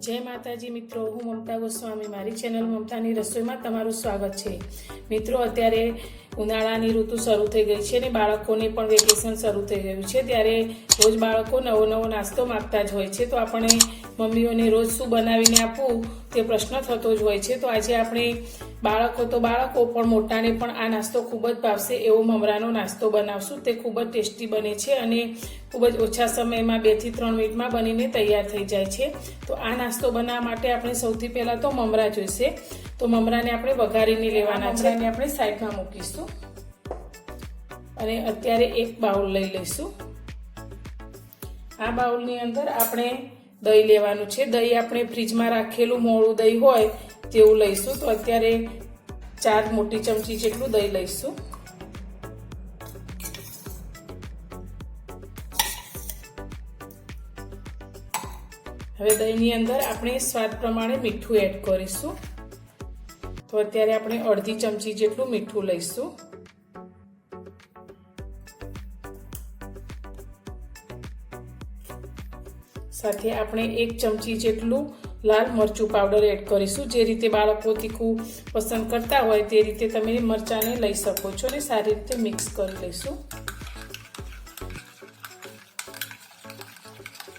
જય માતાજી મિત્રો, હું મમતા ગોસ્વામી. મારી ચેનલ મમતાની રસોઈમાં તમારું સ્વાગત છે. મિત્રો, અત્યારે ઉનાળાની ઋતુ શરૂ થઈ ગઈ છે અને બાળકોને પણ વેકેશન શરૂ થઈ ગયું છે. ત્યારે રોજ બાળકો નવો નવો નાસ્તો માગતા જ હોય છે. તો આપણે મમ્મીઓને રોજ શું બનાવીને આપવું તે પ્રશ્ન થતો જ હોય છે. તો આજે આપણે બાળકો તો બાળકો પણ મોટાને પણ આ નાસ્તો ખૂબ જ ભાવશે એવો મમરાનો નાસ્તો બનાવશું. તે ખૂબ જ ટેસ્ટી બને છે અને ખૂબ જ ઓછા સમયમાં બેથી ત્રણ મિનિટમાં બનીને તૈયાર થઈ જાય છે. તો આ નાસ્તો બનાવવા માટે આપણે સૌથી પહેલાં તો મમરા જોઈશે. તો મમરાને આપણે વઘારીને લેવાના છે. અને આપણે સાઈડમાં મૂકીશું. અને અત્યારે એક બાઉલ લઈ લઈશું. આ બાઉલની અંદર આપણે દહીં લેવાનું છે. દહીં આપણે ફ્રીજમાં રાખેલું મોડું દહીં હોય તેવું લઈશું તો અત્યારે ચાર મોટી ચમચી જેટલું દહીં લઈશું. હવે દહીંની અંદર આપણે સ્વાદ પ્રમાણે મીઠું એડ કરીશું. તો અત્યારે આપણે અડધી ચમચી જેટલું મીઠું લઈશું. સાથે આપણે એક ચમચી જેટલું લાલ મરચું પાવડર એડ કરીશું. જે રીતે બાળકો તીખું પસંદ કરતા હોય તે રીતે તમે મરચાંને લઈ શકો છો અને સારી રીતે મિક્સ કરી લઈશું.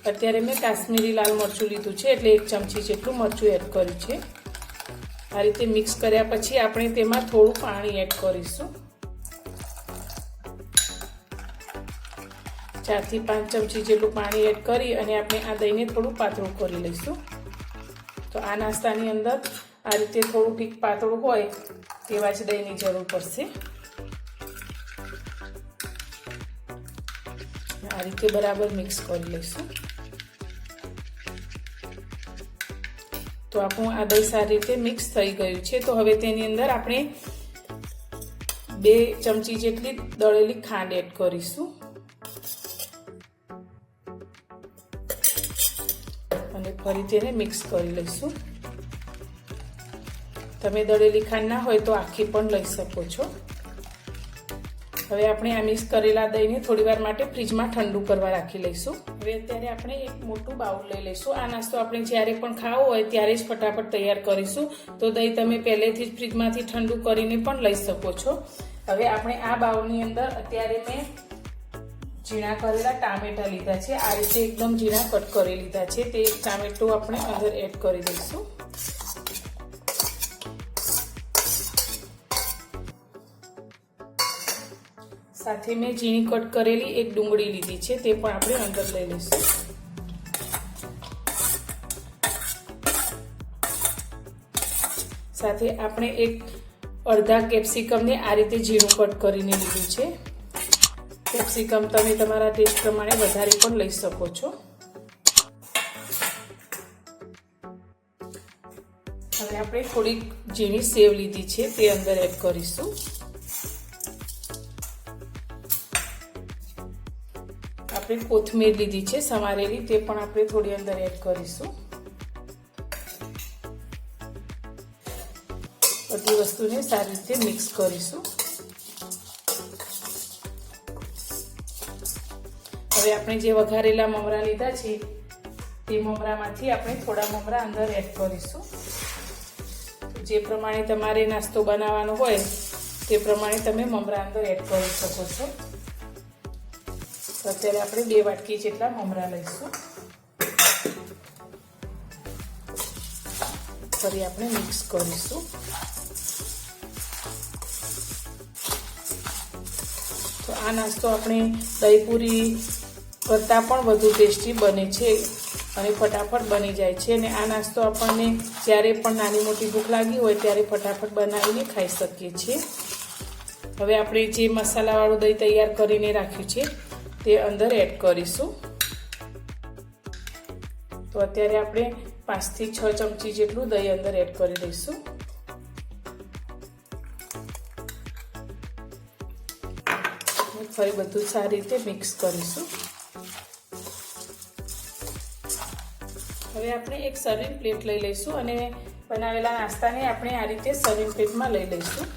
અત્યારે મેં કાશ્મીરી લાલ મરચું લીધું છે એટલે એક ચમચી જેટલું મરચું એડ કર્યું છે. આ રીતે મિક્સ કર્યા પછી આપણે તેમાં થોડું પાણી એડ કરીશું. ચારથી પાંચ ચમચી જેટલું પાણી એડ કરી અને આપણે આ દહીંને થોડું પાતળું કરી લઈશું. તો આ નાસ્તાની અંદર આ રીતે થોડું ઠીક પાતળું હોય તેવા જ દહીંની જરૂર પડશે. આ રીતે બરાબર મિક્સ કરી લઈશું. તો આપણું આ દહીં સારી રીતે મિક્સ થઈ ગયું છે. તો હવે તેની અંદર આપણે બે ચમચી જેટલી દળેલી ખાંડ એડ કરીશું. ફરી તેને મિક્સ કરી લઈશું. તમે દળેલી ખાંડ ના હોય તો આખી પણ લઈ શકો છો. હવે આપણે આ મિક્સ કરેલા દહીંને થોડીવાર માટે ફ્રીજમાં ઠંડુ કરવા રાખી લઈશું. હવે અત્યારે આપણે એક મોટું બાઉલ લઈ લઈશું. આ નાસ્તો આપણે જ્યારે પણ ખાવો હોય ત્યારે જ ફટાફટ તૈયાર કરીશું. તો દહીં તમે પહેલેથી જ ફ્રીજમાંથી ઠંડુ કરીને પણ લઈ શકો છો. હવે આપણે આ બાઉલની અંદર અત્યારે મેં ઝીણા કરેલા ટામેટા લીધા છે. આ રીતે એકદમ ઝીણા કટ કરી લીધા છે. તે ટામેટું આપણે અંદર એડ કરી દઈશું. સાથે મેં ઝીણી કટ કરેલી એક ડુંગળી લીધી છે. તે પણ આપણે અંદર લઈ લઈશું. સાથે આપણે એક અડધા કેપ્સિકમને આ રીતે ઝીણું કટ કરીને લીધું છે. કેપ્સિકમ તમે તમારા ટેસ્ટ પ્રમાણે વધારે પણ લઈ શકો છો. હવે આપણે થોડીક ઝીણી સેવ લીધી છે, તે અંદર એડ કરીશું. આપણે કોથમીર લીધી છે, સમારેલી, તે પણ આપણે થોડી અંદર એડ કરીશું. બધી વસ્તુને સારી રીતે મિક્સ કરીશું. હવે આપણે જે વઘારેલા મમરા લીધા છે, તે મમરામાંથી આપણે થોડા મમરા અંદર એડ કરીશું. જે પ્રમાણે તમારે નાસ્તો બનાવવાનો હોય, તે પ્રમાણે તમે મમરા અંદર એડ કરી શકો છો. તો અત્યારે આપણે બે વાટકી જેટલા મમરા લઈશું. ફરી આપણે મિક્સ કરીશું. તો આ નાસ્તો આપણે દહીપુરી કરતાં પણ વધુ ટેસ્ટી બને છે અને ફટાફટ બની જાય છે અને આ નાસ્તો આપણને જ્યારે પણ નાની મોટી ભૂખ લાગી હોય ત્યારે ફટાફટ બનાવીને ખાઈ શકીએ છીએ. હવે આપણે જે મસાલાવાળું દહીં તૈયાર કરીને રાખ્યું છે તે અંદર એડ કરીશું. તો અત્યારે આપણે પાંચથી છ ચમચી જેટલું દહીં અંદર એડ કરી દઈશું. ફરી બધું સારી રીતે મિક્સ કરીશું. હવે આપણે એક સર્વિંગ પ્લેટ લઈ લઈશું અને બનાવેલા નાસ્તાને આપણે આ રીતે સર્વિંગ પ્લેટમાં લઈ લઈશું.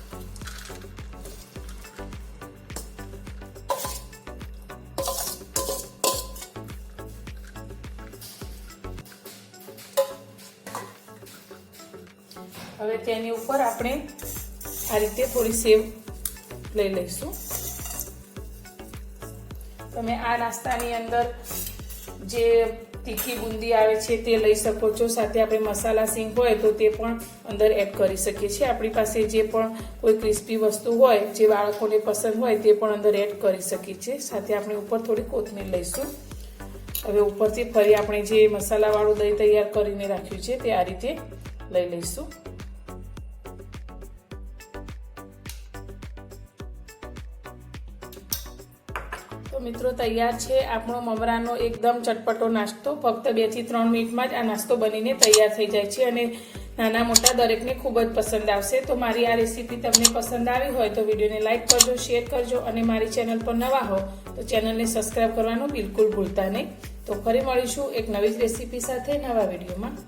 હવે તેની ઉપર આપણે આ રીતે થોડી સેવ લઈ લઈશું. તમે આ નાસ્તાની અંદર જે તીખી બુંદી આવે છે તે લઈ શકો છો. સાથે આપણે મસાલા સિંગ હોય તો તે પણ અંદર એડ કરી શકીએ છીએ. આપણી પાસે જે પણ કોઈ ક્રિસ્પી વસ્તુ હોય, જે બાળકોને પસંદ હોય તે પણ અંદર એડ કરી શકીએ છીએ. સાથે આપણે ઉપર થોડી કોથમીર લઈશું. હવે ઉપરથી ફરી આપણે જે મસાલાવાળું દહીં તૈયાર કરીને રાખ્યું છે તે આ રીતે લઈ લઈશું. તો મિત્રો તૈયાર છે આપણો મમરાનો એકદમ ચટપટો નાસ્તો. ફક્ત બેથી ત્રણ મિનિટમાં જ આ નાસ્તો બનીને તૈયાર થઈ જાય છે અને નાના મોટા દરેકને ખૂબ જ પસંદ આવશે. તો મારી આ રેસીપી તમને પસંદ આવી હોય તો વિડીયોને લાઇક કરજો, શેર કરજો અને મારી ચેનલ પર નવા હો તો ચેનલને સબસ્ક્રાઈબ કરવાનું બિલકુલ ભૂલતા નહીં. તો ફરી મળીશું એક નવી જ રેસીપી સાથે નવા વિડીયોમાં.